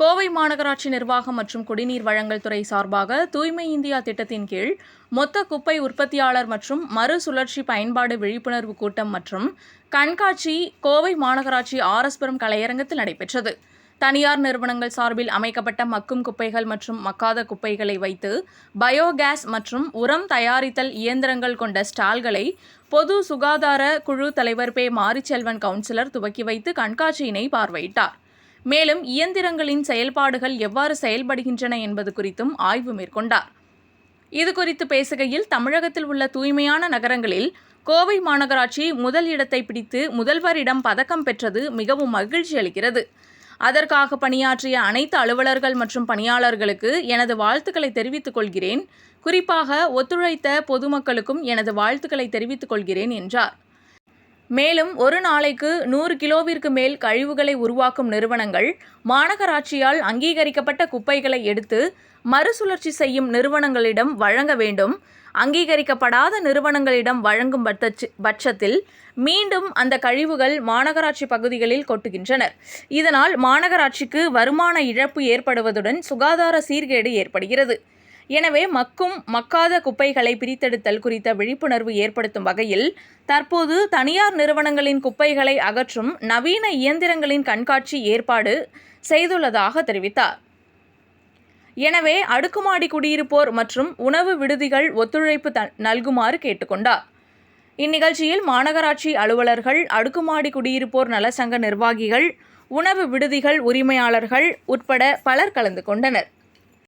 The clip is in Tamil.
கோவை மாநகராட்சி நிர்வாகம் மற்றும் குடிநீர் வழங்கல் துறை சார்பாக தூய்மை இந்தியா திட்டத்தின் கீழ் மொத்த குப்பை உற்பத்தியாளர் மற்றும் மறுசுழற்சி பயன்பாடு விழிப்புணர்வு கூட்டம் மற்றும் கண்காட்சி கோவை மாநகராட்சி ஆரஸ்புரம் கலையரங்கத்தில் நடைபெற்றது. தனியார் நிறுவனங்கள் சார்பில் அமைக்கப்பட்ட மக்கும் குப்பைகள் மற்றும் மக்காத குப்பைகளை வைத்து பயோகேஸ் மற்றும் உரம் தயாரித்தல் இயந்திரங்கள் கொண்ட ஸ்டால்களை பொது சுகாதார குழு தலைவர் பே மாரிச்செல்வன் கவுன்சிலர் துவக்கி வைத்து கண்காட்சியினை பார்வையிட்டார். மேலும் இயந்திரங்களின் செயல்பாடுகள் எவ்வாறு செயல்படுகின்றன என்பது குறித்தும் ஆய்வு மேற்கொண்டார். இது குறித்து பேசுகையில் தமிழகத்தில் உள்ள தூய்மையான நகரங்களில் கோவை மாநகராட்சி முதல் இடத்தை பிடித்து முதல்வரிடம் பதக்கம் பெற்றது மிகவும் மகிழ்ச்சி அளிக்கிறது. அதற்காக பணியாற்றிய அனைத்து அலுவலர்கள் மற்றும் பணியாளர்களுக்கு எனது வாழ்த்துக்களை தெரிவித்துக் கொள்கிறேன். குறிப்பாக ஒத்துழைத்த பொதுமக்களுக்கும் எனது வாழ்த்துக்களை தெரிவித்துக் கொள்கிறேன் என்றார். மேலும் ஒரு நாளைக்கு நூறு கிலோவிற்கு மேல் கழிவுகளை உருவாக்கும் நிறுவனங்கள் மாநகராட்சியால் அங்கீகரிக்கப்பட்ட குப்பைகளை எடுத்து மறுசுழற்சி செய்யும் நிறுவனங்களிடம் வழங்க வேண்டும். அங்கீகரிக்கப்படாத நிறுவனங்களிடம் வழங்கும் பட்சத்தில் மீண்டும் அந்த கழிவுகள் மாநகராட்சி பகுதிகளில் கொட்டுகின்றனர். இதனால் மாநகராட்சிக்கு வருமான இழப்பு ஏற்படுவதுடன் சுகாதார சீர்கேடு ஏற்படுகிறது. எனவே மக்கும் மக்காத குப்பைகளை பிரித்தெடுத்தல் குறித்த விழிப்புணர்வு ஏற்படுத்தும் வகையில் தற்போது தனியார் நிறுவனங்களின் குப்பைகளை அகற்றும் நவீன இயந்திரங்களின் கண்காட்சி ஏற்பாடு செய்துள்ளதாக தெரிவித்தார். எனவே அடுக்குமாடி குடியிருப்போர் மற்றும் உணவு விடுதிகள் ஒத்துழைப்பு த- நல்குமாறு கேட்டுக்கொண்டார். இந்நிகழ்ச்சியில் மாநகராட்சி அலுவலர்கள் அடுக்குமாடி குடியிருப்போர் நலசங்க நிர்வாகிகள் உணவு விடுதிகள் உரிமையாளர்கள் உட்பட பலர் கலந்து கொண்டனர்.